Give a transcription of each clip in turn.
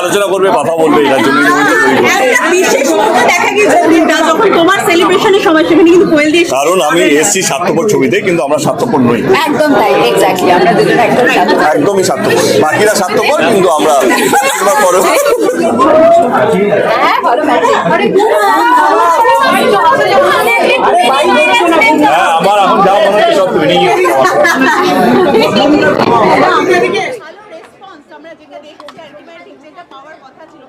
আলোচনা করবে কথা বলবে এটার জন্য কিন্তু কোয়েল দিয়ে কারণ আমি এসছি স্বার্থপর ছবিতে কিন্তু আমরা স্বার্থপর নই। একদম তাই এক্স্যাক্টলি আমরা দুজন একদম একদমই স্বার্থপর। বাকিরা স্বার্থপর কিন্তু আমরা করো। হ্যাঁ হ্যাঁ আমার এখন যা মনে হচ্ছে সব তৈরি আপনাদেরকে ভালো রেসপন্স আমরা যেটা দেখছি আর কি মানে ঠিক যেটা পাওয়ার কথা ছিল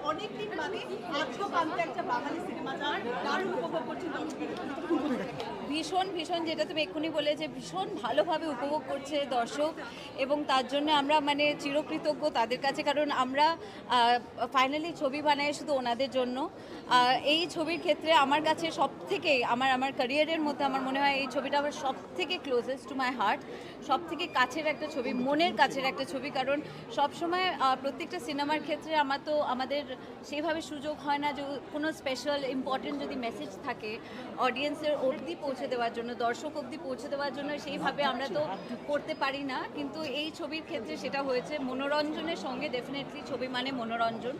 বাদে আজও একটা বাঙালি সিনেমা যার দারুণ। ভীষণ ভীষণ যেটা তুমি এক্ষুনি বলে যে ভীষণ ভালোভাবে উপভোগ করছে দর্শক এবং তার জন্য আমরা মানে চিরকৃতজ্ঞ তাদের কাছে, কারণ আমরা ফাইনালি ছবি বানাই শুধু ওনাদের জন্য। এই ছবির ক্ষেত্রে আমার কাছে সব থেকে আমার আমার ক্যারিয়ারের মধ্যে আমার মনে হয় এই ছবিটা আমার সব থেকে ক্লোজেস্ট টু মাই হার্ট সব থেকে কাছের একটা ছবি, মনের কাছের একটা ছবি, কারণ সবসময় প্রত্যেকটা সিনেমার ক্ষেত্রে আমার তো আমাদের সেইভাবে সুযোগ হয় না যে কোনো স্পেশাল ইম্পর্টেন্ট যদি মেসেজ থাকে অডিয়েন্সের অবধি পৌঁছে দেওয়ার জন্য, দর্শক অবধি পৌঁছে দেওয়ার জন্য সেইভাবে আমরা তো করতে পারি না। কিন্তু এই ছবির ক্ষেত্রে সেটা হয়েছে। মনোরঞ্জনের সঙ্গে ডেফিনেটলি ছবি মানে মনোরঞ্জন।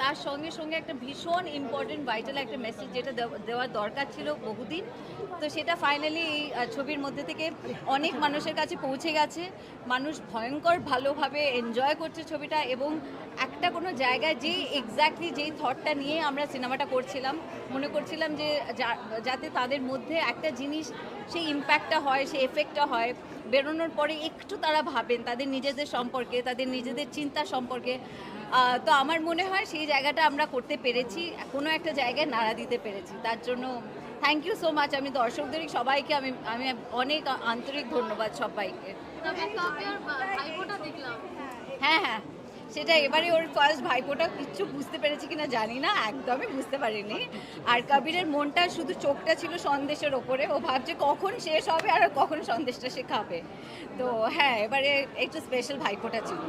তার সঙ্গে সঙ্গে একটা ভীষণ ইম্পর্টেন্ট ভাইটাল একটা মেসেজ যেটা দেওয়ার দরকার ছিল বহুদিন। তো সেটা ফাইনালি এই ছবির মধ্যে থেকে অনেক মানুষের কাছে পৌঁছে গেছে। মানুষ ভয়ঙ্কর ভালোভাবে এনজয় করছে ছবিটা এবং একটা কোনো জায়গায় যে এক্স্যাক্টলি যেই থটটা নিয়ে আমরা সিনেমাটা করছিলাম, মনে করছিলাম যে যাতে তাদের মধ্যে একটা জিনিস সেই ইম্প্যাক্টটা হয়, সেই এফেক্টটা হয়। বেরোনোর পরে একটু তারা ভাবেন তাদের নিজেদের সম্পর্কে, তাদের নিজেদের চিন্তা সম্পর্কে। তো আমার মনে হয় সেই জায়গাটা আমরা করতে পেরেছি কোনো একটা জায়গায় নাড়া দিতে পেরেছি। তার জন্য থ্যাংক ইউ সো মাচ আমি দর্শকদের সবাইকে আমি আমি অনেক আন্তরিক ধন্যবাদ সবাইকে। হ্যাঁ হ্যাঁ। সেটা এবারে ওর ফার্স্ট ভাইপোটা কিচ্ছু বুঝতে পেরেছি কিনা জানি না একদমই বুঝতে পারিনি। আর কবিরের মনটা শুধু চোখটা ছিল সন্দেশের ওপরে ও ভাবছে কখন শেষ হবে আর কখন সন্দেশটা সে খাবে। তো হ্যাঁ এবারে একটু স্পেশাল ভাইপোটা ছিল।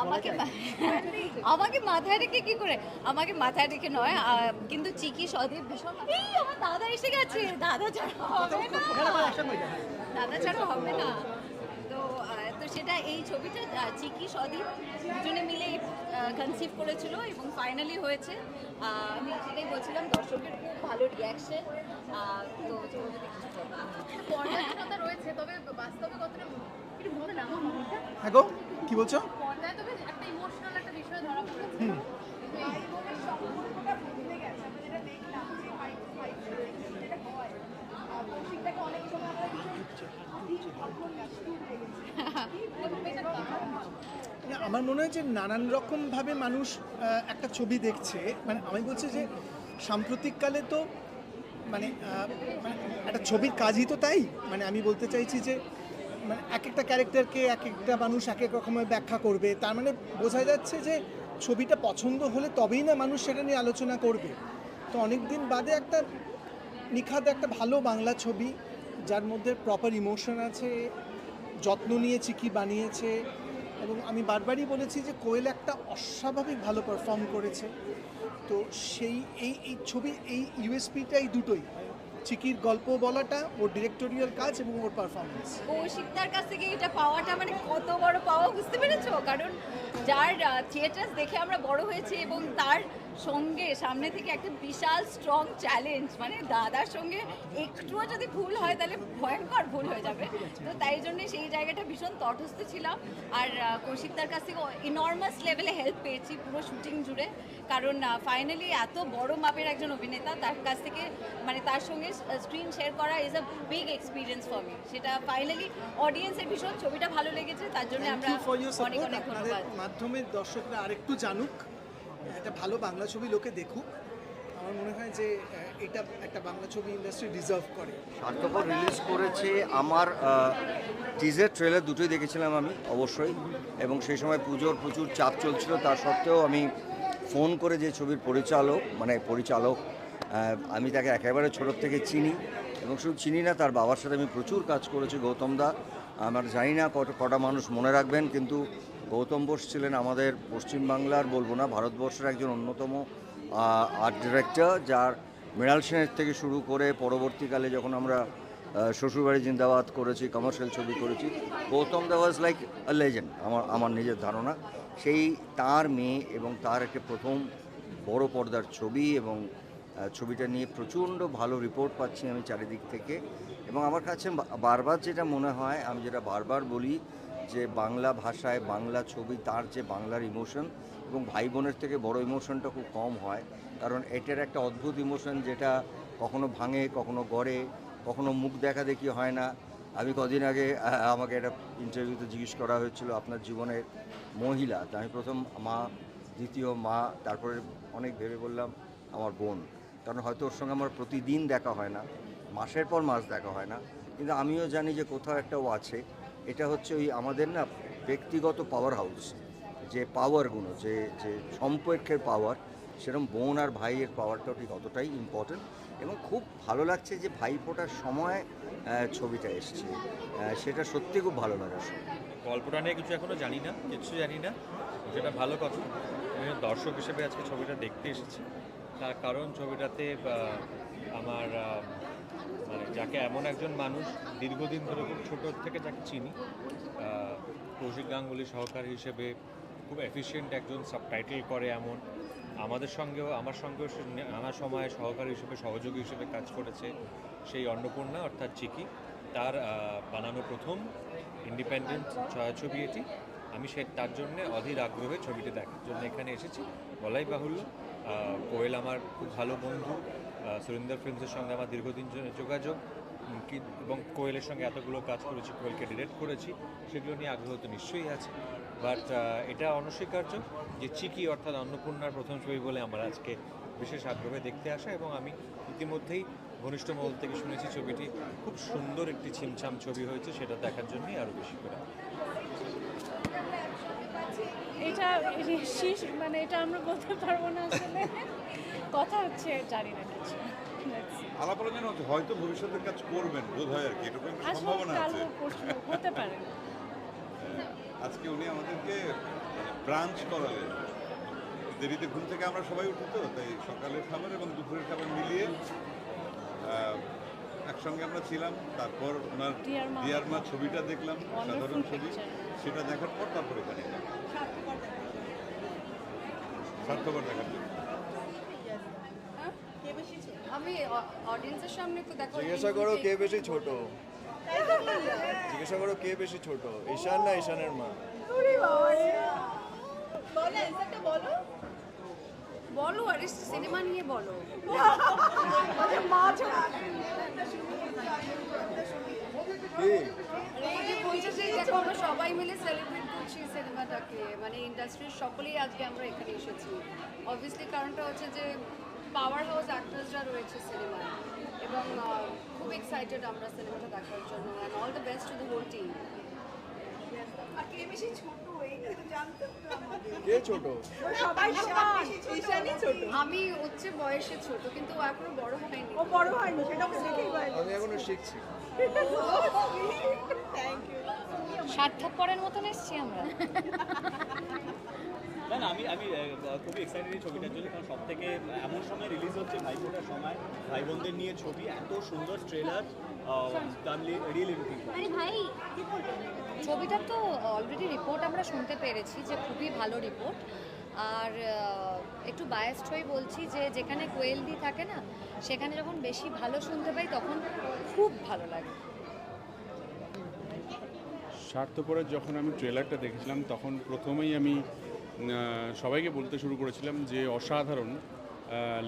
আমাকে আমাকে মাথায় রেখে কি করে? আমাকে মাথায় রেখে নয় কিন্তু চিকি সদীপ ভীষণ এই আমার দাদা এসে গেছে। দাদা ছাড়া হবে না। দাদা ছাড়া হবে না। তো সেটা এই ছবিটা চিকি সদীপ দুজনে মিলে কনসিভ করেছিল এবং ফাইনালি হয়েছে। আমি সেটাই বলছিলাম দর্শকের খুব ভালো রিয়াকশন তো রয়েছে তবে বাস্তবে কতটা হ্যাঁ কি বলছো পর্দায় তবে একটা ইমোশনাল একটা বিষয় ধরা পড়েছে না, আমার মনে হয় যে নানান রকমভাবে মানুষ একটা ছবি দেখছে। মানে আমি বলছি যে সাম্প্রতিককালে তো মানে মানে একটা ছবির কাজই তো তাই। মানে আমি বলতে চাইছি যে মানে এক একটা ক্যারেক্টারকে এক একটা মানুষ এক এক রকমের ব্যাখ্যা করবে। তার মানে বোঝা যাচ্ছে যে ছবিটা পছন্দ হলে তবেই না মানুষ সেটা নিয়ে আলোচনা করবে। তো অনেক দিন বাদে একটা নিখাদ, একটা ভালো বাংলা ছবি যার মধ্যে প্রপার ইমোশন আছে, যত্ন নিয়েছে, কি বানিয়েছে, এবং আমি বারবারই বলেছি যে কোয়েল একটা অস্বাভাবিক ভালো পারফর্ম করেছে। তো সেই, এই এই ছবি, এই ইউএসপিটা এই দুটোই। চিকির গল্প বলাটা, ওর ডিরেক্টোরিয়াল কাজ এবং ওর পারফরমেন্স কৌশিকদার কাছ থেকে এটা পাওয়াটা মানে কত বড় পাওয়া বুঝতে পেরেছ? কারণ যার থিয়েটার দেখে আমরা বড় হয়েছি এবং তার সঙ্গে সামনে থেকে একটা বিশাল স্ট্রং চ্যালেঞ্জ মানে দাদার সঙ্গে একটুও যদি ভুল হয় তাহলে ভয়ঙ্কর ভুল হয়ে যাবে। তো তাই জন্যে সেই জায়গাটা ভীষণ তটস্থ ছিলাম। আর কৌশিকদার কাছ থেকে ইনর্মাস লেভেলে হেল্প পেয়েছি পুরো শুটিং জুড়ে। কারণ ফাইনালি এত বড় মাপের একজন অভিনেতা তার কাছ থেকে মানে তার সঙ্গে স্ক্রিন শেয়ার করা is a big experience for me সেটা ফাইনালি অডিয়েন্সের ভীষণ ছবিটা ভালো লেগেছে তার জন্য আমরা অনেক অনেক ধন্যবাদ। মাধ্যমে দর্শকরা আরেকটু জানুক। একটা ভালো বাংলা ছবি লোকে দেখুক। আমার মনে হয় যে এটা একটা বাংলা ছবি ইন্ডাস্ট্রি ডিজার্ভ করে। স্বার্থপর রিলিজ করেছে আমার টিজার ট্রেলার দুটোই দেখেছিলাম আমি, অবশ্যই। এবং সেই সময় পুজোর প্রচুর চাপ চলছিল, তা সত্ত্বেও আমি ফোন করে যে ছবির পরিচালক মানে পরিচালক আমি তাকে একেবারে ছোটোর থেকে চিনি। এবং শুধু চিনি না, তার বাবার সাথে আমি প্রচুর কাজ করেছি, গৌতম দা। আমার জানি না কটা মানুষ মনে রাখবেন, কিন্তু গৌতম বোস ছিলেন আমাদের পশ্চিমবাংলার, বলব না, ভারতবর্ষের একজন অন্যতম আর্ট ডিরেক্টর যার মৃণাল সেনের থেকে শুরু করে পরবর্তীকালে যখন আমরা শ্বশুরবাড়ি জিন্দাবাদ করেছি কমার্শিয়াল ছবি করেছি, গৌতম দা ওয়াজ লাইক আ লেজেন্ড আমার আমার নিজের ধারণা। সেই তার মেয়ে এবং তার একটা প্রথম বড় পর্দার ছবি এবং ছবিটা নিয়ে প্রচণ্ড ভালো রিপোর্ট পাচ্ছি আমি চারিদিক থেকে। এবং আমার কাছে বারবার যেটা মনে হয়, আমি যেটা বারবার বলি যে বাংলা ভাষায় বাংলা ছবি তার যে বাংলার ইমোশন এবং ভাই বোনের থেকে বড় ইমোশনটা খুব কম হয়। কারণ এটার একটা অদ্ভুত ইমোশন যেটা কখনো ভাঙে, কখনো গড়ে, কখনো মুখ দেখা দেখি হয় না। আমি কদিন আগে আমাকে একটা ইন্টারভিউতে জিজ্ঞেস করা হয়েছিল আপনার জীবনের মহিলা। তা আমি প্রথম মা, দ্বিতীয় মা, তারপরে অনেক ভেবে বললাম আমার বোন। কারণ হয়তো ওর সঙ্গে আমার প্রতিদিন দেখা হয় না। মাসের পর মাস দেখা হয় না। কিন্তু আমিও জানি যে কোথাও একটা ও আছে। এটা হচ্ছে ওই আমাদের না ব্যক্তিগত পাওয়ার হাউস যে পাওয়ারগুলো যে যে সম্পর্কের পাওয়ার সেরকম বোন আর ভাইয়ের পাওয়ারটাও ঠিক অতটাই ইম্পর্টেন্ট এবং খুব ভালো লাগছে যে ভাই ফোটার সময় ছবিটা এসছে। সেটা সত্যি খুব ভালো লাগার গল্পটা নিয়ে কিছু এখনও জানি না কিছু জানি না। যেটা ভালো কথা। দর্শক হিসেবে আজকে ছবিটা দেখতে এসেছি। তার কারণ ছবিটাতে আমার যাকে এমন একজন মানুষ দীর্ঘদিন ধরে খুব ছোট থেকে যাকে চিনি কৌশিক গাঙ্গুলি সহকারী হিসেবে খুব এফিশিয়েন্ট একজন সাবটাইটেল করে এমন। আমাদের সঙ্গেও, আমার সঙ্গেও সে নানা সময় সহকারী হিসেবে, সহযোগী হিসেবে কাজ করেছে সেই অন্নপূর্ণা, অর্থাৎ চিকি। তার বানানো প্রথম ইন্ডিপেন্ডেন্ট ছায়াছবি এটি। আমি সে, তার জন্যে অধীর আগ্রহে ছবিটি দেখার জন্য এখানে এসেছি। বলাই বাহুল্য। কোয়েল আমার খুব ভালো বন্ধু সুরিন্দর ফিল্মসের সঙ্গে আমার দীর্ঘদিন যোগাযোগ এবং কোয়েলের সঙ্গে এতগুলো কাজ করেছি, কোয়েলকে ডিরেক্ট করেছি, সেগুলো নিয়ে আগ্রহ তো নিশ্চয়ই আছে। বাট এটা অনস্বীকার্য যে চিকি অর্থাৎ অন্নপূর্ণার প্রথম ছবি বলে আমার আজকে বিশেষ আগ্রহে দেখতে আসা এবং আমি ইতিমধ্যেই ঘনিষ্ঠ মহল থেকে শুনেছি ছবিটি। খুব সুন্দর একটি ছিমছাম ছবি হয়েছে, সেটা দেখার জন্যই আরও বেশি করে। এটা শীষ মানে এটা আমরা বলতে পারব না আসলে। কথা হচ্ছে জানি না কিছু। আলাপ আলোচনা হচ্ছে হয়তো ভবিষ্যতের কাজ করবেন বোধ হয় আর কি এরকম সম্ভাবনা আছে। হতে পারে। আজকে উনি আমাদেরকে ব্রাঞ্চ করালেন। দেরিতে ঘুম থেকে আমরা সবাই উঠি তো তাই সকালের খাবার এবং দুপুরের খাবার মিলিয়ে একসঙ্গে আমরা ছিলাম তারপর ওনার ডিয়ার মা। ছবিটা দেখলাম সাধারণ ছবি. সেটা দেখার পর তারপর এখানে এলাম। স্বার্থপর দেখার জন্য কে বেশি ছিল? আমি অডিয়েন্সের সামনে একটু দেখো জিজ্ঞাসা করো কে বেশি ছোট জিজ্ঞাসা করো কে বেশি ছোট ঈশান না ঈশানের মা। বলো বলো বলো আরে সিনেমা নিয়ে বলো মা ছাড়া কে আমাকে বলছে যে দেখো আমরা সবাই মিলে সেলিব্রেট করছি সিনেমাটাকে মানে ইন্ডাস্ট্রির সকলেই আজকে আমরা এখানে এসেছি। অবভিয়াসলি কারণটা হচ্ছে যে পাওয়ার হাউস অ্যাক্টরসরা রয়েছে সিনেমায় এবং খুব এক্সাইটেড আমরা সিনেমাটা দেখার জন্য। And all the best to the whole team আর কে বেশি কে ছোট? সবাই সমান ঈশানই ছোট। আমি হচ্ছে বয়সে ছোট কিন্তু ও এখনও বড় হয়নি। ও বড় হয়নি সেটা ওকে দেখেই বয়স। আমি এখনও শিখছি। থ্যাংক ইউ মতন এসছি আমরা। না না আমি আমি খুবই এক্সাইটেড এই ছবিটার জন্য কারণ সব থেকে এমন সময় রিলিজ হচ্ছে ভাই বোনের সময়। ভাই বোনদের নিয়ে ছবি এত সুন্দর ট্রেলার রিয়েলি লুকিং ছবিটা তো অলরেডি রিপোর্ট আমরা শুনতে পেরেছি যে খুবই ভালো রিপোর্ট আর একটু বায়াসড হয়ে বলছি যে যেখানে কোয়েলদি থাকে না, সেখানে যখন বেশি ভালো শুনতে পাই তখন খুব ভালো লাগে। স্বার্থপরের যখন আমি ট্রেলারটা দেখেছিলাম, তখন প্রথমেই আমি সবাইকে বলতে শুরু করেছিলাম যে অসাধারণ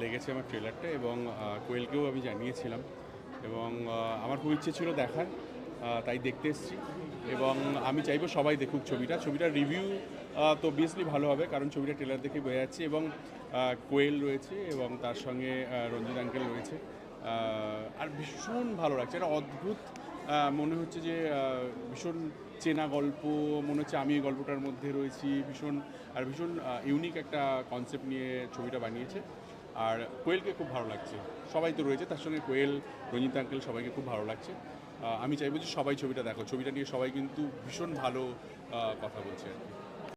লেগেছে আমার ট্রেলারটা এবং কোয়েলকেও আমি জানিয়েছিলাম এবং আমার খুব ইচ্ছে ছিল দেখার। তাই দেখতে এসেছি। এবং আমি চাইব সবাই দেখুক ছবিটা। ছবিটার রিভিউ তো অবভিয়াসলি ভালো হবে, কারণ ছবিটা ট্রেলার দেখে বোঝা যাচ্ছে। এবং কোয়েল রয়েছে এবং তার সঙ্গে রঞ্জিত আঙ্কেল রয়েছে। আর ভীষণ ভালো লাগছে। একটা অদ্ভুত মনে হচ্ছে যে ভীষণ চেনা গল্প, মনে হচ্ছে আমি এই গল্পটার মধ্যে রয়েছি। ভীষণ, আর ভীষণ ইউনিক একটা কনসেপ্ট নিয়ে ছবিটা বানিয়েছে। আর কোয়েলকে খুব ভালো লাগছে। সবাই তো রয়েছে, তার সঙ্গে কোয়েল, রঞ্জিত আঙ্কেল সবাইকে খুব ভালো লাগছে। আমি চাইব যে সবাই ছবিটা দেখো। ছবিটা নিয়ে সবাই কিন্তু ভীষণ ভালো কথা বলছে। আর কি